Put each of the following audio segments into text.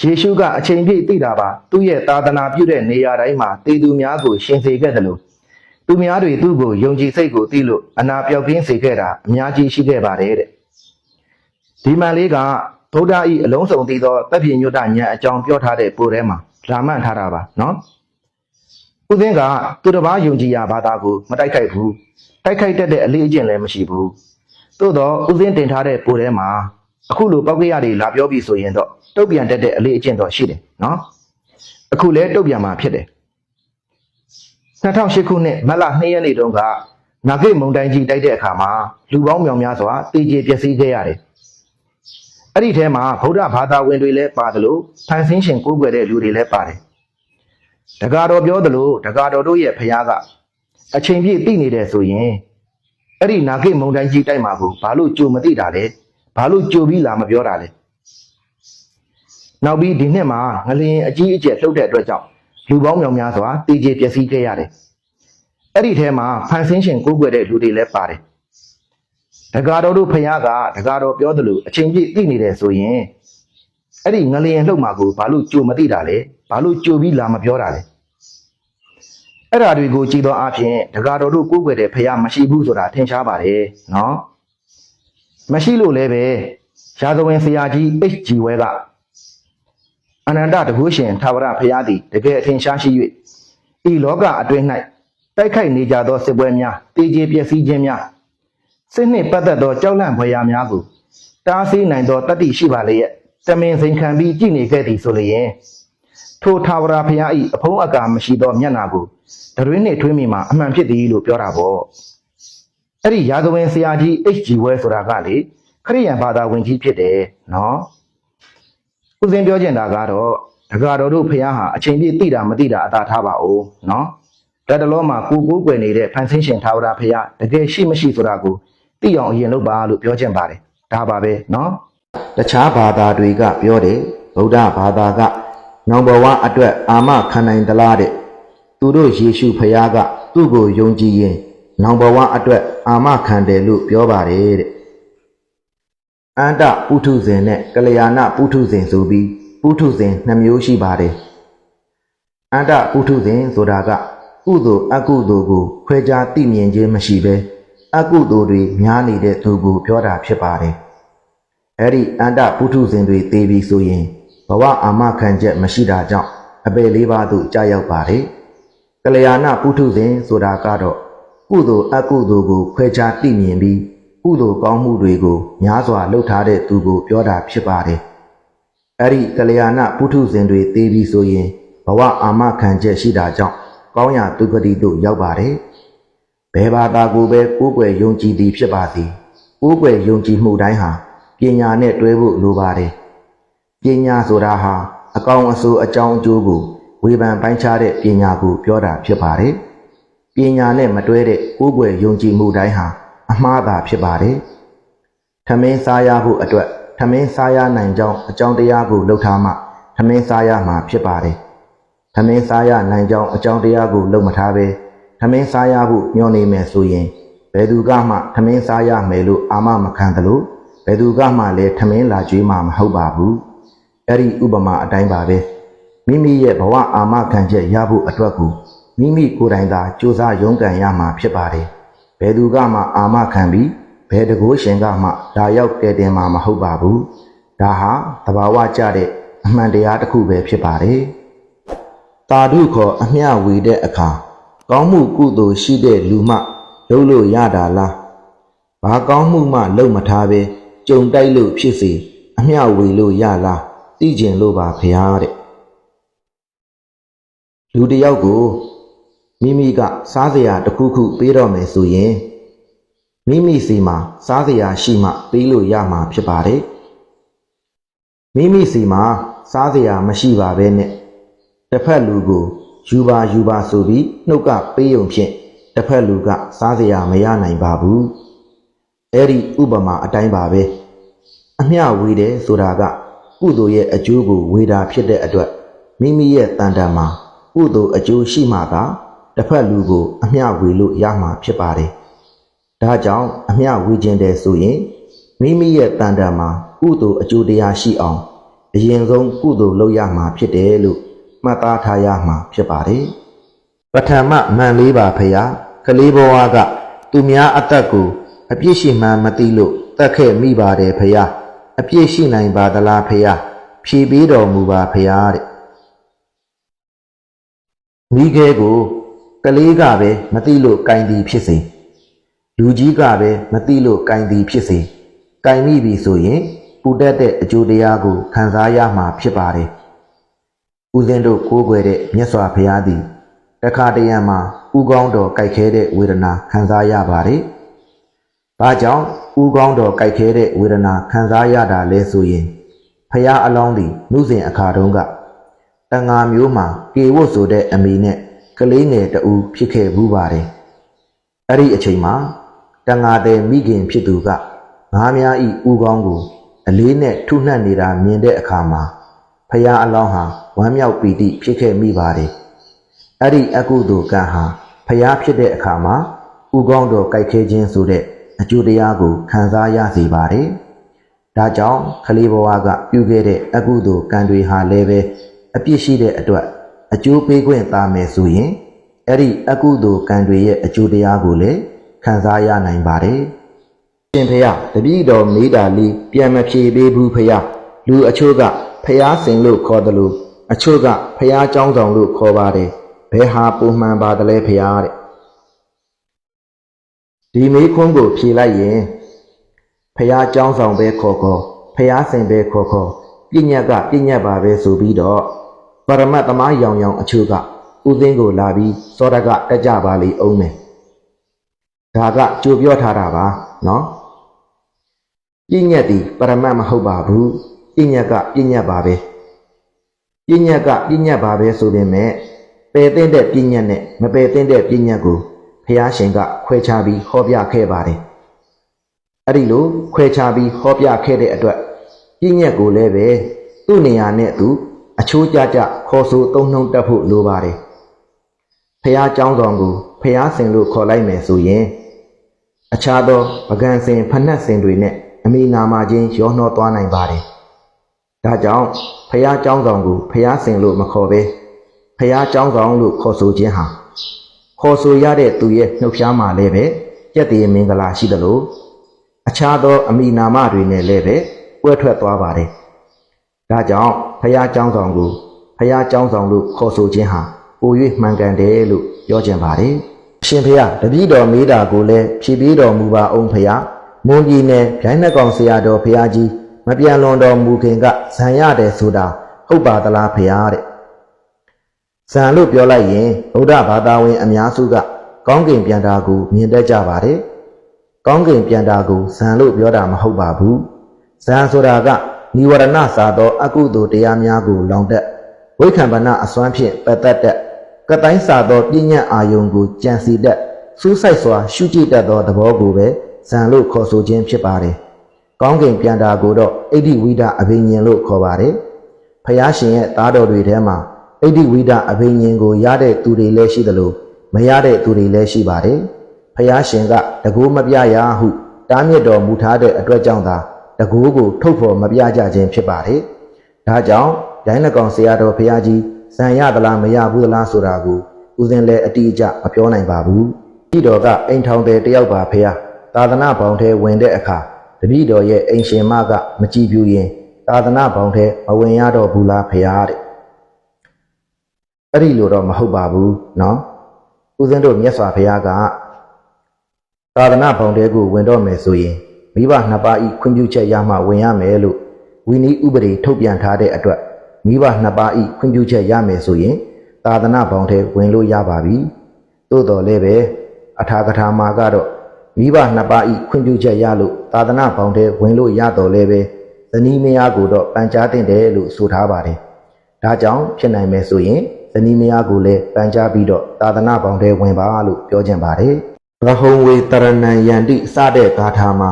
ယေရှုကအချိန်ပြည့်သိတာပါသူ့ရဲ့သာသနာပြုတဲ့နေရာတိုင်းမှာတည်သူများကိုရှင်စေခဲ့တယ်လို့သူများတွေသူ့ကိုယုံကြည်စိတ်ကိုသိလို့အနာပြောက်ကင်းစေခဲ့တာအများကြီးရှိခဲ့ပါတယ်တဲ့ဒီမှန်လေးကဗုဒ္ဓဤအလုံးစုံသိသောတပ်ပြညွတ်တဉာဏ်အကြောင်းပြောထားတဲ့ပိုထဲမှာလာမှန်ထားတာပါနော်ဦးစင်းကသူတစ်ပါးယုံကြည်ရာဘာသာကိုမတိုက်ခိုက်ဘူးတိုက်ခိုက်တတ်တဲ့အလေးအကျင့်လည်းမရှိဘူးသို့တော့ဦးစင်းတင်ထားတဲ့ပိုထဲမှာ အခုလိုပောက်ကရတွေလာပြောပြီးဆိုရင်တော့တုတ်ပြန်တတ်တဲ့အလေးအကျင့်တော့ရှိတယ်နော်အခုလဲတုတ်ပြန်မှာဖြစ်တယ်2008ခုနှစ်မတ်လ2ရက်နေ့တုန်းကနာဂိတ်မုန်တိုင်းကြီးတိုက်တဲ့အခါမှာလူပေါင်းမြောင်များစွာတေကျေပျက်စီးခဲ့ရတယ်အဲ့ဒီထဲမှာဗုဒ္ဓဘာသာဝင်တွေလည်းပါတယ်လို့ဖန်ဆင်းရှင်ကိုးကွယ်တဲ့လူတွေလည်းပါတယ်တက္ကတော်ပြောသလိုတက္ကတော်တို့ရဲ့ဖခင်ကအချိန်ပြည့်သိနေတယ်ဆိုရင်အဲ့ဒီနာဂိတ်မုန်တိုင်းကြီးတိုက်မှာကိုဘာလို့ကြိုမသိတာလဲ ဘာလို့ကြိုပြီးလာမပြောတာလဲနောက်ပြီးဒီနှစ်မှာငလျင်အကြီးအကျယ်လှုပ်တဲ့အတွက်ကြောင့်လူပေါင်းမြောင်များစွာတေကျေပျက်စီးခဲ့ရတယ်အဲ့ဒီထဲမှာဖန်ဆင်းရှင်ကိုးကွယ်တဲ့လူတွေလည်းပါတယ်တက္ကတော်တို့ဖခင်ကတက္ကတော်ပြောသလိုအချိန်ပြည့်သိနေတယ်ဆိုရင်အဲ့ဒီငလျင်လှုပ်မှာကိုဘာလို့ကြိုမသိတာလဲဘာလို့ကြိုပြီးလာမပြောတာလဲအဲ့ဓာတွေကိုကြည်သောအဖြစ်တက္ကတော်တို့ကိုးကွယ်တဲ့ဖခင်မရှိဘူးဆိုတာထင်ရှားပါတယ်နော် မရှိလို့လည်းပဲရာဇဝင်ဆရာကြီး H.G. ဝဲကအနန္တတကုရှင်သာဝရဖရာသည်တကယ်အထင်ရှားရှိ၍ဤလောကအတွင်း၌တိုက်ခိုက်နေကြသောစစ်ပွဲများတည်ကြည်ပျက်စီးခြင်းများစစ်နှင့်ပတ်သက်သောကြောက်လန့်ဖွယ်ရာများကိုတားဆီးနိုင်သောတတ္တိရှိပါလေရဲ့တမင်စိန်ခံပြီးကြည်နေခဲ့သည်ဆိုလျင်ထိုသာဝရဖရာ၏အဖုံးအကာမရှိသောမျက်နာကိုတရွေးနှင့်ထွေးမိမှာအမှန်ဖြစ်သည်လို့ပြောတာပေါ့ အဲ့ဒီရာဇဝင်ဆရာကြီး H.G. ဝဲဆိုတာကလေခရိယန်ဘာသာဝင်ကြီးဖြစ်တယ်နော်ဦးစင်းပြောချင်တာကတော့ဒကာတော်တို့ဖះဟာအချိန်ပြည့်သိတာမသိတာအသာထားပါဦးနော်လက်တလောမှာကိုကိုးကွယ်နေတဲ့ဖန်ဆင်းရှင်သာဝရဖះတကယ်ရှိမရှိဆိုတာကိုသိအောင်အရင်လုပ်ပါလို့ပြောချင်ပါတယ်ဒါပါပဲနော်တခြားဘာသာတွေကပြောတယ်ဗုဒ္ဓဘာသာကနောင်ဘဝအတွက်အာမခံနိုင်သလားတဲ့သူတို့ယေရှုဖះကသူ့ကိုယုံကြည်ရင် နောင်ဘဝအတွက်အာမခံတယ်လို့ပြောပါတယ်တဲ့အန္တပုထုဇဉ်နဲ့ကလျာဏပုထုဇဉ်ဆိုပြီးပုထုဇဉ်နှစ်မျိုးရှိပါတယ်အန္တပုထုဇဉ်ဆိုတာကကုသိုလ်အကုသိုလ်ကိုခွဲခြားသိမြင်ခြင်းမရှိဘဲအကုသိုလ်တွေများနေတဲ့သူကိုပြောတာဖြစ်ပါတယ်အဲ့ဒီအန္တပုထုဇဉ်တွေသိပြီဆိုရင်ဘဝအာမခံချက်မရှိတာကြောင့်အပေလေးပါးသို့ကြာရောက်ပါတယ်ကလျာဏပုထုဇဉ်ဆိုတာကတော့ ကုသိုလ်အကုသိုလ်ကိုခွဲခြားသိမြင်ပြီးကုသိုလ်ကောင်းမှုတွေကိုများစွာလုပ်ထားတဲ့သူကိုပြောတာဖြစ်ပါတယ်။အဲ့ဒီကလျာဏပုထုဇဉ်တွေသိပြီဆိုရင်ဘဝအာမခံချက်ရှိတာကြောင့်ကောင်းရာဒုက္ခတိတို့ရောက်ပါတယ်။ဘယ်ဘာသာကိုပဲကိုးကွယ်ယုံကြည်သည်ဖြစ်ပါစေ။ကိုးကွယ်ယုံကြည်မှုတိုင်းဟာပညာနဲ့တွဲဖို့လိုပါတယ်။ပညာဆိုတာဟာအကောင်အဆိုးအကြောင်းအကျိုးကိုဝေဖန်ပိုင်းခြားတဲ့ပညာကိုပြောတာဖြစ်ပါတယ်။ ပညာနဲ့မတွဲတဲ့ကိုးကွယ်ယုံကြည်မှုတိုင်းဟာအမှားသာဖြစ်ပါတယ်။ထမင်းစားရဖို့အတွက်ထမင်းစားရနိုင်ကြောင်းအကြောင်းတရားကိုလှုပ်ထားမှထမင်းစားရမှာဖြစ်ပါတယ်။ထမင်းစားရနိုင်ကြောင်းအကြောင်းတရားကိုလှုပ်မထားဘဲထမင်းစားရဖို့ညှော်နေမယ်ဆိုရင်ဘယ်သူကမှထမင်းစားရမယ်လို့အာမမခံသလိုဘယ်သူကမှလည်းထမင်းလာကြွေးမှာမဟုတ်ပါဘူး။အဲ့ဒီဥပမာအတိုင်းပါပဲ။မိမိရဲ့ဘဝအာမခံချက်ရဖို့အတွက်ကို မိမိကိုယ်တိုင်သာစူးစမ်းရုန်းကန်ရမှာဖြစ်ပါတယ်။ဘယ်သူကမှအာမခံပြီးဘယ်တကိုးရှင်ကမှလာရောက်ကဲတင်မှာမဟုတ်ပါဘူး။ဒါဟာတဘာဝကြတဲ့အမှန်တရားတစ်ခုပဲဖြစ်ပါတယ်။တာဓုခေါ်အမျှဝေတဲ့အခါကောင်းမှုကုသိုလ်ရှိတဲ့လူမှလုပ်လို့ရတာလား။ဘာကောင်းမှုမှလုပ်မထားပဲကြုံတိုက်လို့ဖြစ်စေအမျှဝေလို့ရလားသိကျင်လို့ပါဖရားတဲ့လူတစ်ယောက်ကို မိမိကစားစရာတစ်ခုခုပေးတော့မယ်ဆိုရင်မိမိစီမှာစားစရာရှိမှပေးလို့ရမှာဖြစ်ပါတယ်မိမိစီမှာစားစရာမရှိပါဘဲနဲ့တစ်ဖက်လူကိုယူပါယူပါဆိုပြီးနှုတ်ကပေးုံဖြင့်တစ်ဖက်လူကစားစရာမရနိုင်ပါဘူးအဲ့ဒီဥပမာအတိုင်းပါပဲအမျှဝေတယ်ဆိုတာကကုသိုလ်ရဲ့အကျိုးကိုဝေတာဖြစ်တဲ့အတွက်မိမိရဲ့တန်တန်မှာကုသိုလ်အကျိုးရှိမှသာ တစ်ဖက်လူကို အမျှဝေလို့ရမှာဖြစ်ပါတယ်။ဒါကြောင့်အမျှဝေခြင်းတဲ့ဆိုရင်မိမိရဲ့တန်တန်မှာကုသိုလ်အကျိုးတရားရှိအောင်အရင်ဆုံးကုသိုလ်လုပ်ရမှာဖြစ်တယ်လို့မှတ်သားထားရမှာဖြစ်ပါတယ်ပထမမှန်လေးပါဖရာကလေးဘဝကသူများအသက်ကိုအပြစ်ရှိမှန်းမသိလို့တတ်ခဲ့မိပါတယ်ဖရာအပြစ်ရှိနိုင်ပါသလားဖရာဖြေပေးတော်မူပါဖရာတဲ့မိခဲကို ကလေးကပဲမသိလို့ကင်သည်ဖြစ်စေလူကြီးကပဲမသိလို့ကင်သည်ဖြစ်စေကင်မိပြီဆိုရင်ပူတတ်တဲ့အကျိုးတရားကိုခံစားရမှာဖြစ်ပါတယ်ဦးဇင်းတို့ကိုးကွယ်တဲ့မြတ်စွာဘုရားသည်တခါတရံမှာဥကောင်းတော်ကြိုက်ခဲတဲ့ဝေဒနာခံစားရပါတယ်။ဘာကြောင့်ဥကောင်းတော်ကြိုက်ခဲတဲ့ဝေဒနာခံစားရတာလဲဆိုရင်ဖះအလောင်းသည်နှုစဉ်အခါတုန်းကတန်ငါမျိုးမှာကေဝတ်ဆိုတဲ့အမိနဲ့ ကလေးငယ်တူဖြစ်ခဲ့ဘူးပါတယ်။အဲ့ဒီအချိန်မှာတန်ငါတဲ့မိခင်ဖြစ်သူကငါးများဤဥကောင်းကိုအလေးနဲ့ထုနှက်နေတာမြင်တဲ့အခါမှာဖះအလောင်းဟာဝမ်းမြောက်ပီတိဖြစ်ခဲ့မိပါတယ်။အဲ့ဒီအကုသိုလ်ကံဟာဖះဖြစ်တဲ့အခါမှာဥကောင်းတော်ကြိုက်ခဲခြင်းဆိုတဲ့အကျိုးတရားကိုခံစားရစေပါတယ်။ဒါကြောင့်ခလေးဘဝကပြုခဲ့တဲ့အကုသိုလ်ကံတွေဟာလည်းပဲအပြစ်ရှိတဲ့အတွက် အကျိုးပေးခွင့်သားမယ်ဆိုရင်အဲ့ဒီအကုသိုလ်ကံတွေရဲ့အကျိုးတရားကိုလည်းခံစားရနိုင်ပါတယ်။ရှင်ဖះတပည့်တော်မေးတာလေးပြန်မဖြေပေးဘူးဖះလူအချို့ကဖះစင်လို့ခေါ်တယ်လို့အချို့ကဖះเจ้าဆောင်လို့ခေါ်ပါတယ်ဘယ်ဟာပုံမှန်ပါတယ်လဲဖះတဲ့ဒီမေးခွန်းကိုဖြေလိုက်ရင်ဖះเจ้าဆောင်ပဲခေါ်ခေါ်ဖះစင်ပဲခေါ်ခေါ်ပြညတ်ကပြညတ်ပါပဲဆိုပြီးတော့ ပရမတ်သမားရောင်ရောင်အချို့ကဥသိန်းကိုလာပြီးစောရကတက်ကြပါလိမ့်အောင်မယ်ဒါကကြိုပြောထားတာပါနော်ပြညတ်ဒီပရမတ်မဟုတ်ပါဘူးပြညတ်ကပြညတ်ပါပဲပြညတ်ကပြညတ်ပါပဲဆိုပေမဲ့ပယ်သိမ့်တဲ့ပြညတ်နဲ့မပယ်သိမ့်တဲ့ပြညတ်ကိုဖះရှင်ကခွဲခြားပြီးဟောပြခဲ့ပါတယ်အဲ့ဒီလိုခွဲခြားပြီးဟောပြခဲ့တဲ့အတွက်ပြညတ်ကိုလည်းပဲသူ့နေရာနဲ့သူအ ချိုးကြကြခေါ်ဆိုသုံးနှုံတက်ဖို့လိုပါတယ်ဖះเจ้าတော်ကိုဖះစင်လို့ခေါ်လိုက်မယ်ဆိုရင်အခြားသောပကံစင်ဖနှက်စင်တွေနဲ့အမိနာမချင်းရောနှောသွားနိုင်ပါတယ်ဒါကြောင့်ဖះเจ้าတော်ကိုဖះစင်လို့မခေါ်ဘဲဖះเจ้าတော်လို့ခေါ်ဆိုခြင်းဟာခေါ်ဆိုရတဲ့သူရဲ့နှုတ်ရှားမှာလည်းပဲကြက်တည်မင်္ဂလာရှိသလိုအခြားသောအမိနာမတွေနဲ့လည်းပဲပွဲထွက်သွားပါတယ် ဒါကြောင့်ဖះเจ้าဆောင်ကိုဖះเจ้าဆောင်လို့ခေါ်ဆိုခြင်းဟာပို၍မှန်ကန်တယ်လို့ပြောကြင်ပါတယ်အရှင်ဖះတပည့်တော်မေးတာကိုလည်းဖြေပေးတော်မူပါအောင်ဖះမွန်ပြည်နယ်ဂိုင်းနှကောင်ဆရာတော်ဖះကြီးမပြန်လွန်တော်မူခင်ကဇံရတယ်ဆိုတာဟုတ်ပါသလားဖះတဲ့ဇံလို့ပြောလိုက်ရင်ဗုဒ္ဓဘာသာဝင်အများစုကကောင်းကင်ပြန်တာကိုမြင်တတ်ကြပါတယ်ကောင်းကင်ပြန်တာကိုဇံလို့ပြောတာမဟုတ်ပါဘူးဇံဆိုတာက និဝရဏစာသောအကုသိုလ်တရားများကိုလောင်တက်ဝိခံပနအစွမ်းဖြင့်ပတ်သက်တဲ့ကတိုင်းစာသောပြဉ္ညတ်အာယုံကိုကြံစီတတ်စူးစိုက်စွာရှုကြည့်တတ်သောသဘောကိုပဲဇံလို့ခေါ်ဆိုခြင်းဖြစ်ပါတယ်။ကောင်းကင်ပြန်တာကိုတော့အိဋ္ဌိဝိဒအဘိညာဉ်လို့ခေါ်ပါတယ်။ဖယားရှင်ရဲ့သားတော်တွေထဲမှာအိဋ္ဌိဝိဒအဘိညာဉ်ကိုရတဲ့သူတွေလည်းရှိသလိုမရတဲ့သူတွေလည်းရှိပါတယ်။ဖယားရှင်ကတကူမပြရဟုတားမြစ်တော်မူထားတဲ့အတွက်ကြောင့်သာ တကူကိုထုတ်ဖော်မပြကြခြင်းဖြစ်ပါတယ်။ဒါကြောင့်ဒိုင်းလကောင်ဆရာတော်ဖရာကြီးဇံရသလားမရဘူးသလားဆိုတာကိုဦးဇင်းလည်းအတိအကျမပြောနိုင်ပါဘူး။ဤတော်ကအိမ်ထောင်တဲ့တယောက်ပါဖရာသာသနာပေါင်းထဲဝင်တဲ့အခါတပည့်တော်ရဲ့အိမ်ရှင်မကမကြည့်ပြူရင်သာသနာပေါင်းထဲမဝင်ရတော့ဘူးလားဖရာတဲ့။အဲ့ဒီလိုတော့မဟုတ်ပါဘူးနော်။ဦးဇင်းတို့မြတ်စွာဘုရားကသာသနာပေါင်းထဲကိုဝင်တော့မယ်ဆိုရင် မိဘနှစ်ပါးဤခွင့်ပြုချက်ရမှဝင်ရမယ်လို့ဝီနီးဥပဒေထုတ်ပြန်ထားတဲ့အတွက်မိဘနှစ်ပါးဤခွင့်ပြုချက်ရမယ်ဆိုရင် သာသနာပေါင်းထဲဝင်လို့ရပါပြီ။သို့တော်လည်းပဲအထာကထာမှာကတော့မိဘနှစ်ပါးဤခွင့်ပြုချက်ရလို့သာသနာပေါင်းထဲဝင်လို့ရတော်လည်းပဲဇနီးမယားကိုတော့ပန်ကြားတင်တယ်လို့ဆိုထားပါတယ်။ဒါကြောင့်ဖြစ်နိုင်မယ်ဆိုရင်ဇနီးမယားကိုလည်းပန်ကြားပြီးတော့သာသနာပေါင်းထဲဝင်ပါလို့ပြောခြင်းပါတယ်။ရဟုံဝေတရဏံယန္တိစတဲ့ဂါထာမှာ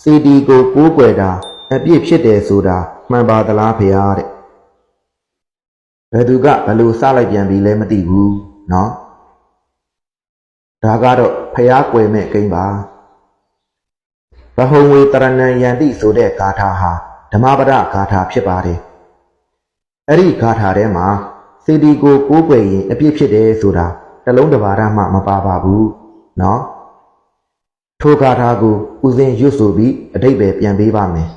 စီဒီကိုကိုးကွယ်တာအပြစ်ဖြစ်တယ်ဆိုတာမှန်ပါသလားဖေဟာတဲ့ဘယ်သူကဘယ်လိုစလိုက်ပြန်ပြီလဲမသိဘူးเนาะဒါကတော့ဖះကွယ်မဲ့ကိန်းပါဘဟုံဝေတရဏံယန္တိဆိုတဲ့ဂါထာဟာဓမ္မပဒဂါထာဖြစ်ပါတယ် အဲ့ဒီဂါထာထဲမှာစေတီကိုကိုးကွယ်ရင်အပြစ်ဖြစ်တယ်ဆိုတာတစ်လုံးတစ်ပါးမှမပါပါဘူးနော် ထိုဂါထာကိုဦးစင်ရွတ်ဆိုပြီးအတိတ်ပဲပြန်ပေးပါမယ်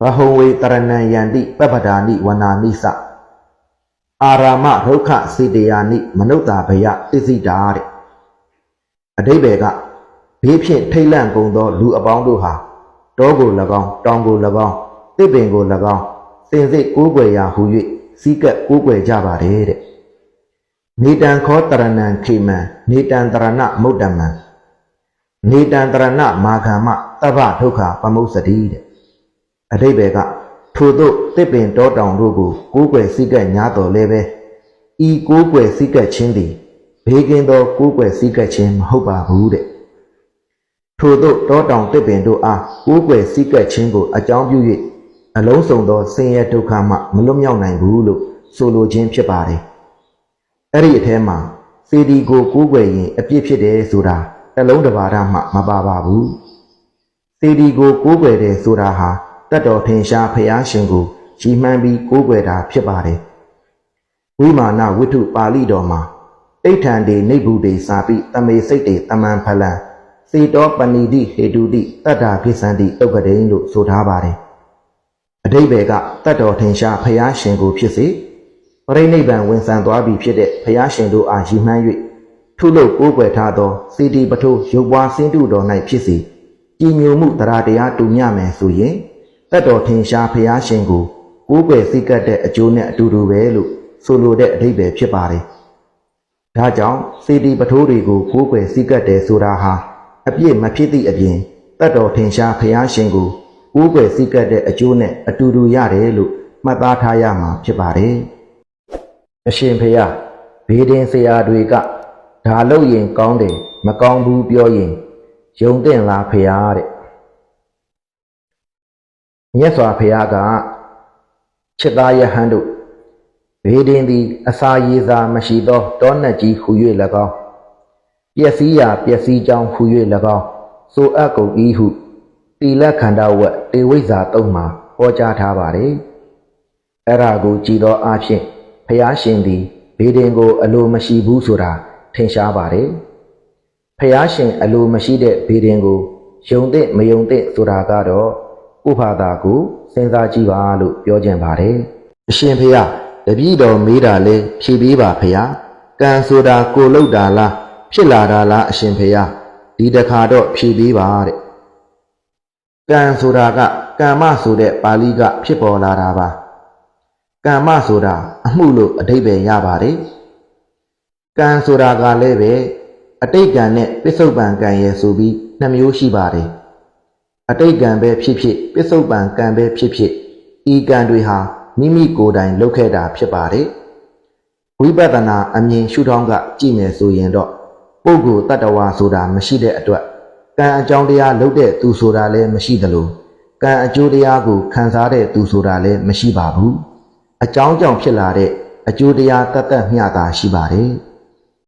ဘဟုံဝေတရဏံယန္တိပပ္ပဒါနိဝနာနိစအာရာမဒုက္ခစေတယာနိမနုဿာဘယသစ္စည်းတာတဲ့အတိတ်ပဲကဘေးဖြင့်ထိတ်လန့်ကုန်သော လူအပေါင်းတို့ဟာတောကို၎င်းတောင်ကို၎င်းတစ်ပင်ကို၎င်းစင်စစ်ကိုးကွယ်ရာဟု၍စီးကပ်ကိုးကွယ်ကြပါတယ်တဲ့နေတံခောတရဏံခေမံနေတံတရဏမုဒ္ဓမံ နေတံတရဏမာဂမတဗ္ဗဒုက္ခပမုစ္စတိတဲ့အတိတ်ပဲကထို့သို့တစ်ပင်တောတောင်တို့ကိုကိုးကွယ်စီးကပ်ညာတော်လဲပဲဤကိုးကွယ်စီးကပ်ခြင်းသည်ဘေးကင်းသောကိုးကွယ်စီးကပ်ခြင်းမဟုတ်ပါဘူးတဲ့ထို့သို့တောတောင်တစ်ပင်တို့အားကိုးကွယ်စီးကပ်ခြင်းကိုအကြောင်းပြု၍အလုံးစုံသောဆင်းရဲဒုက္ခမှမလွတ်မြောက်နိုင်ဘူးလို့ဆိုလိုခြင်းဖြစ်ပါတယ်အဲ့ဒီအထဲမှာစေတီကိုကိုးကွယ်ရင်အပြစ်ဖြစ်တယ်ဆိုတာ တစ်လုံးတစ်ပါးမှမပါပါဘူးစေတီကိုကိုးကွယ်တယ်ဆိုတာဟာတတ်တော်ထင်ရှားဖျားရှင်ကိုကြီးမှန်းပြီးကိုးကွယ်တာဖြစ်ပါတယ်ဝိမာနဝိထုပါဠိတော်မှာတိဋ္ဌံတေနိဗ္ဗုတေစာပိတမေစိတ်တေတမန်ဖလံစေတောပဏိတိဟေတုတိတတ္တာကိသန္တိဥက္ကဒိန်လို့ဆိုထားပါတယ်အတိဘယ်ကတတ်တော်ထင်ရှားဖျားရှင်ကိုဖြစ်စေပရိနိဗ္ဗာန်ဝင်ဆံသွားပြီဖြစ်တဲ့ဖျားရှင်တို့အားရည်မှန်း၍ ထုလို့ကိုးကွယ်ထားသောစေတီပထိုးရုပ်ပွားစင်းတုတော်၌ဖြစ်စေကြည်ညိုမှုတရားတရားတူမျှမယ်ဆိုရင်တတ်တော်ထင်ရှားဖျားရှင်ကိုကိုးကွယ်စိတ်ကပ်တဲ့အကျိုးနဲ့အတူတူပဲလို့ဆိုလိုတဲ့အဓိပ္ပာယ်ဖြစ်ပါတယ်။ဒါကြောင့်စေတီပထိုးတွေကိုကိုးကွယ်စိတ်ကပ်တယ်ဆိုတာဟာအပြစ်မဖြစ်သည့်အပြင်တတ်တော်ထင်ရှားဖျားရှင်ကိုကိုးကွယ်စိတ်ကပ်တဲ့အကျိုးနဲ့အတူတူရတယ်လို့မှတ်သားထားရမှာဖြစ်ပါတယ်။အရှင်ဖျားဘေးဒင်ဆရာတွေက ဒါလို့ရင်ကောင်းတယ်မကောင်းဘူးပြောရင်ယုံတဲ့လားဖျားတဲ့မြတ်စွာဘုရားကချစ်သားယဟန်တို့ဘေးဒင်သည် အစာရေစာမရှိသောတောနတ်ကြီးဟူ၍၎င်းပျက်စီးရာပျက်စီးကြောင်းဟူ၍၎င်းဆိုအပ်ကုန်၏ဟုတိလခန္ဓာဝတ်တေဝိဇ္ဇာသုံးမှာဟောကြားထားပါတယ်အဲ့ဒါကိုကြည်သောအဖြစ်ဘုရားရှင်သည်ဘေးဒင်ကို အလိုမရှိဘူးဆိုတာ ထင်ရှားပါတယ်ဖះရှင်အလိုမရှိတဲ့ဘေးဒင်ကိုယုံတဲ့မယုံတဲ့ဆိုတာကတော့ဥပါဒါကိုစဉ်းစားကြည့်ပါလို့ပြောခြင်းပါတယ်အရှင်ဖះတပည့်တော်မေးတာလဲဖြေပေးပါဖះကံဆိုတာကိုလုတ်တာလားဖြစ်လာတာလားအရှင်ဖះဒီတခါတော့ဖြေပေးပါတဲ့ကံဆိုတာကကမ္မဆိုတဲ့ပါဠိကဖြစ်ပေါ်လာတာပါကမ္မဆိုတာအမှုလို့အဓိပ္ပာယ်ရပါတယ် ကံဆိုတာကလည်းပဲအတိတ်ကံနဲ့ပစ္စုပန်ကံရဲ့ဆိုပြီးနှစ်မျိုးရှိပါတယ်အတိတ်ကံပဲဖြစ်ဖြစ်ပစ္စုပန်ကံပဲဖြစ်ဖြစ်ဤကံတွေဟာမိမိကိုယ်တိုင်လုပ်ခဲ့တာဖြစ်ပါတယ်ဝိပဿနာအမြင်ရှုထောင့်ကကြည့်မယ်ဆိုရင်တော့ပုဂ္ဂိုလ်တ attva ဆိုတာမရှိတဲ့အတွက်ကံအကြောင်းတရားလုပ်တဲ့သူဆိုတာလည်းမရှိသလိုကံအကျိုးတရားကိုခံစားတဲ့သူဆိုတာလည်းမရှိပါဘူးအကြောင်းကြောင့်ဖြစ်လာတဲ့အကျိုးတရားတတ်တတ်မျှတာရှိပါတယ်